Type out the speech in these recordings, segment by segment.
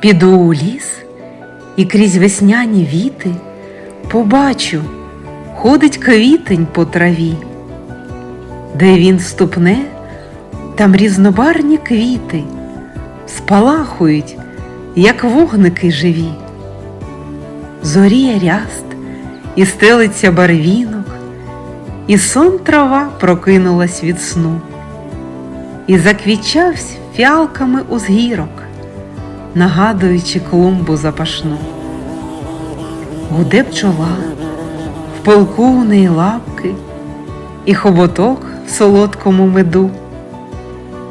Піду у ліс і крізь весняні віти побачу, ходить квітень по траві, де він ступне, там різнобарні квіти спалахують, як вогники живі. Зоріє ряст і стелиться барвінок, і сон трава прокинулась від сну, і заквічавсь фіалками узгірок, нагадуючи клумбу запашну. Гуде пчола, в полку у лапки, і хоботок в солодкому меду.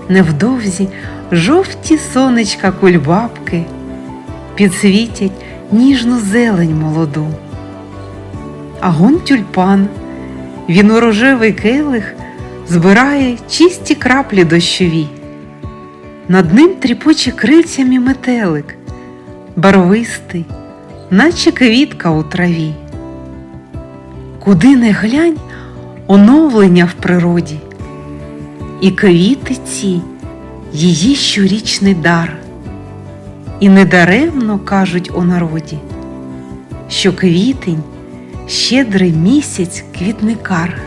Невдовзі жовті сонечка кульбабки підсвітять ніжну зелень молоду. А гон тюльпан, він у рожевий келих збирає чисті краплі дощові. Над ним тріпоче крильцями метелик, барвистий, наче квітка у траві. Куди не глянь, оновлення в природі, і квіти ці її щорічний дар. І недаремно кажуть у народі, що квітень щедрий місяць квітникар.